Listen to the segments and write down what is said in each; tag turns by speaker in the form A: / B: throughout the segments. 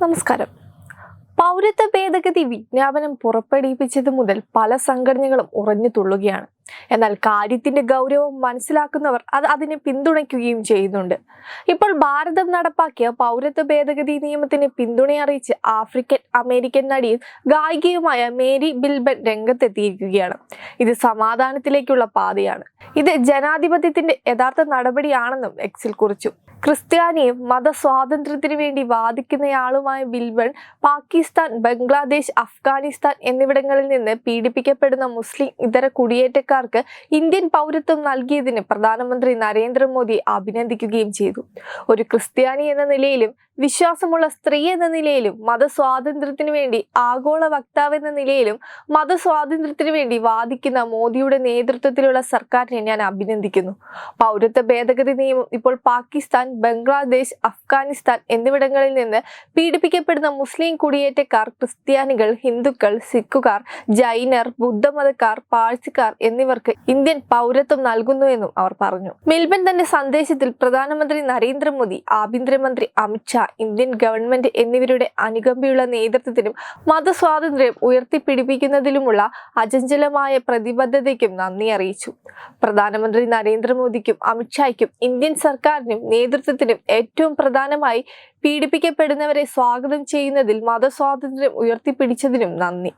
A: നമസ്കാരം. പൗരത്വ ഭേദഗതി വിജ്ഞാപനം പുറപ്പെടുവിപ്പിച്ചത് മുതൽ പല സംഘടനകളും ഉറഞ്ഞു തുള്ളുകയാണ്. എന്നാൽ കാര്യത്തിന്റെ ഗൗരവം മനസ്സിലാക്കുന്നവർ അത് അതിനെ പിന്തുണയ്ക്കുകയും ചെയ്യുന്നുണ്ട്. ഇപ്പോൾ ഭാരതം നടപ്പാക്കിയ പൗരത്വ ഭേദഗതി നിയമത്തിന് പിന്തുണയറിയിച്ച് ആഫ്രിക്കൻ അമേരിക്കൻ നടിയും ഗായികയുമായ മേരി ബിൽബൻ രംഗത്തെത്തിയിരിക്കുകയാണ്. ഇത് സമാധാനത്തിലേക്കുള്ള പാതയാണ്. ഇത് ജനാധിപത്യത്തിന്റെ യഥാർത്ഥ നടപടിയാണെന്നും എക്സിൽ കുറിച്ചു. ക്രിസ്ത്യാനിയും മതസ്വാതന്ത്ര്യത്തിന് വേണ്ടി വാദിക്കുന്നയാളുമായ ബിൽബൺ പാകിസ്ഥാൻ ബംഗ്ലാദേശ് അഫ്ഗാനിസ്ഥാൻ എന്നിവിടങ്ങളിൽ നിന്ന് പീഡിപ്പിക്കപ്പെടുന്ന മുസ്ലിം ഇതര കുടിയേറ്റക്കാർക്ക് ഇന്ത്യൻ പൗരത്വം നൽകിയതിന് പ്രധാനമന്ത്രി നരേന്ദ്രമോദി അഭിനന്ദിക്കുകയും ചെയ്തു. ഒരു ക്രിസ്ത്യാനി എന്ന നിലയിലും വിശ്വാസമുള്ള സ്ത്രീ എന്ന നിലയിലും മതസ്വാതന്ത്ര്യത്തിനു വേണ്ടി ആഗോള വക്താവ് എന്ന നിലയിലും മതസ്വാതന്ത്ര്യത്തിനു വേണ്ടി വാദിക്കുന്ന മോദിയുടെ നേതൃത്വത്തിലുള്ള സർക്കാരിനെ ഞാൻ അഭിനന്ദിക്കുന്നു. പൗരത്വ ഭേദഗതി നിയമം ഇപ്പോൾ പാകിസ്ഥാൻ ബംഗ്ലാദേശ് അഫ്ഗാനിസ്ഥാൻ എന്നിവിടങ്ങളിൽ നിന്ന് പീഡിപ്പിക്കപ്പെടുന്ന മുസ്ലിം കുടിയേറ്റക്കാർ ക്രിസ്ത്യാനികൾ ഹിന്ദുക്കൾ സിഖുകാർ ജൈനർ ബുദ്ധമതക്കാർ പാഴ്സിക്കാർ എന്നിവർക്ക് ഇന്ത്യൻ പൗരത്വം നൽകുന്നുവെന്നും അവർ പറഞ്ഞു. മെൽബൺ തന്റെ സന്ദേശത്തിൽ പ്രധാനമന്ത്രി നരേന്ദ്രമോദി ആഭ്യന്തരമന്ത്രി അമിത്ഷാ ഇന്ത്യൻ ഗവൺമെന്റ് എന്നിവരുടെ അനുകമ്പയുള്ള നേതൃത്വത്തിനും മതസ്വാതന്ത്ര്യം ഉയർത്തിപ്പിടിപ്പിക്കുന്നതിലുമുള്ള അചഞ്ചലമായ പ്രതിബദ്ധതയ്ക്കും നന്ദി അറിയിച്ചു. പ്രധാനമന്ത്രി നരേന്ദ്രമോദിക്കും അമിത്ഷായ്ക്കും ഇന്ത്യൻ സർക്കാരിനും നേതൃത്വത്തിനും ഏറ്റവും പ്രധാനമായി പീഡിപ്പിക്കപ്പെടുന്നവരെ സ്വാഗതം ചെയ്യുന്നതിൽ മതസ്വാതന്ത്ര്യം ഉയർത്തിപ്പിടിച്ചതിനും നന്ദി.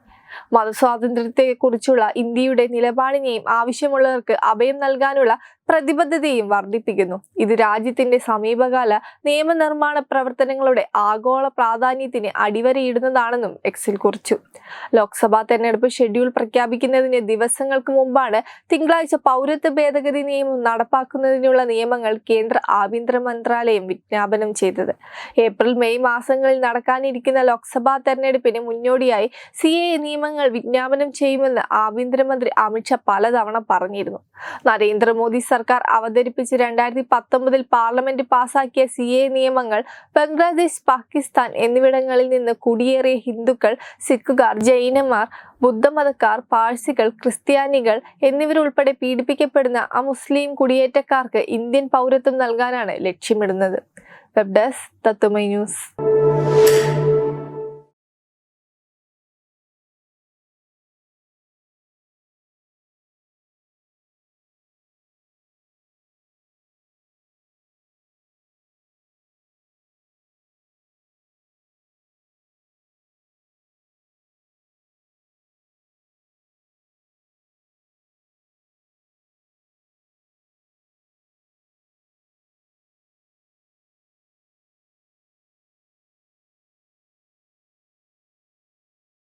A: മതസ്വാതന്ത്ര്യത്തെക്കുറിച്ചുള്ള ഇന്ത്യയുടെ നിലപാടിനെയും ആവശ്യമുള്ളവർക്ക് അഭയം നൽകാനുള്ള പ്രതിബദ്ധതയും വർദ്ധിപ്പിക്കുന്നു. ഇത് രാജ്യത്തിന്റെ സമീപകാല നിയമനിർമ്മാണ പ്രവർത്തനങ്ങളുടെ ആഗോള പ്രാധാന്യത്തിന് അടിവരയിടുന്നതാണെന്നും എക്സിൽ കുറിച്ചു. ലോക്സഭാ തെരഞ്ഞെടുപ്പ് ഷെഡ്യൂൾ പ്രഖ്യാപിക്കുന്നതിന് ദിവസങ്ങൾക്ക് മുമ്പാണ് തിങ്കളാഴ്ച പൗരത്വ ഭേദഗതി നിയമം നടപ്പാക്കുന്നതിനുള്ള നിയമങ്ങൾ കേന്ദ്ര ആഭ്യന്തര മന്ത്രാലയം വിജ്ഞാപനം ചെയ്തത്. ഏപ്രിൽ മെയ് മാസങ്ങളിൽ നടക്കാനിരിക്കുന്ന ലോക്സഭാ തെരഞ്ഞെടുപ്പിന് മുന്നോടിയായി സി എ നിയമങ്ങൾ വിജ്ഞാപനം ചെയ്യുമെന്ന് ആഭ്യന്തരമന്ത്രി അമിത്ഷാ പലതവണ പറഞ്ഞിരുന്നു. നരേന്ദ്രമോദി സർക്കാർ അവതരിപ്പിച്ച് രണ്ടായിരത്തി പത്തൊമ്പതിൽ പാർലമെന്റ് പാസാക്കിയ സി എ നിയമങ്ങൾ ബംഗ്ലാദേശ് പാകിസ്ഥാൻ എന്നിവിടങ്ങളിൽ നിന്ന് കുടിയേറിയ ഹിന്ദുക്കൾ സിഖുകാർ ജൈനന്മാർ ബുദ്ധമതക്കാർ പാഴ്സികൾ ക്രിസ്ത്യാനികൾ എന്നിവരുൾപ്പെടെ പീഡിപ്പിക്കപ്പെടുന്ന ആ മുസ്ലിം കുടിയേറ്റക്കാർക്ക് ഇന്ത്യൻ പൗരത്വം നൽകാനാണ് ലക്ഷ്യമിടുന്നത്. വെബ് ഡെസ്ക് തത്തുമൈ ന്യൂസ്.